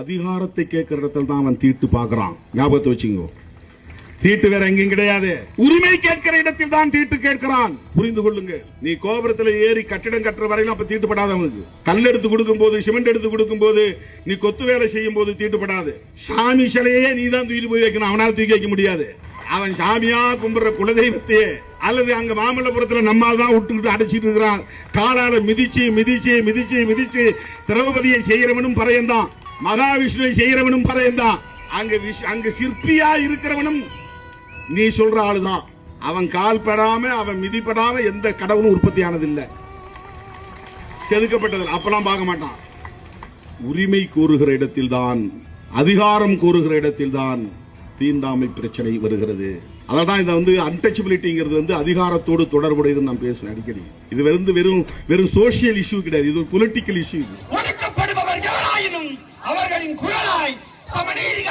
அதிகாரத்தை கேட்கிற இடத்துல தான் அவன் தீட்டு பார்க்கறான். ஞாபகத்தை வச்சுங்க. தீட்டு வேற எங்கேயும் கிடையாது. உரிமை கேட்கிற இடத்தில் தான் தீட்டு கேட்கிறான். புரிந்து கொள்ளுங்க. நீ கோபுரத்துல ஏறி கட்டிடம் கட்டுற வரையிலும் அப்ப தீட்டுப்படாத அவனுக்கு. கல் எடுத்து கொடுக்கும் போது சிமெண்ட் எடுத்து கொடுக்கும் போது நீ கொத்து வேலை செய்யும் போது தீட்டுப்படாது சாமி சிலையே நீ தான் தூக்கி போய் வைக்கணும். அவனால தூக்கி வைக்க முடியாது. அவன் சாமியா கும்பிடுற குலதெய்வத்தையே அல்லது அங்க மாமல்லபுரத்துல நம்மால் தான் விட்டுக்கிட்டு அடைச்சிட்டு இருக்கிறான். காலால மிதிச்சு மிதிச்சு மிதிச்சு மிதிச்சு திரௌபதியை செய்யறவனும் பறையந்தான் மகாவிஷ்ணுவை செய்யறவனும் பறையந்தான் அங்க அங்க சிற்பியா இருக்கிறவனும் நீ சொல்ற ஆளுதான். அவன் கால் படாம அவன் மிதிப்படாம எந்த கடவுளும் உற்பத்தி ஆனதில்லை செதுக்கப்பட்டது அப்பெல்லாம் பார்க்க மாட்டான். உரிமை கூறுகிற இடத்தில்தான் அதிகாரம் கூறுகிற இடத்தில்தான் தீண்டாமை பிரச்சனை வருகிறது. அதான் இதை வந்து அன்டச்சபிலிட்டிங்கிறது வந்து அதிகாரத்தோடு தொடர்புடையதுன்னு நான் பேசுவேன் அடிக்கடி. இது வந்து வெறும் வெறும் சோசியல் இஷ்யூ கிடையாது. இது ஒரு பொலிட்டிக்கல் இஷ்யூ ஆயினும் அவர்களின் குரலாய் சமநீதி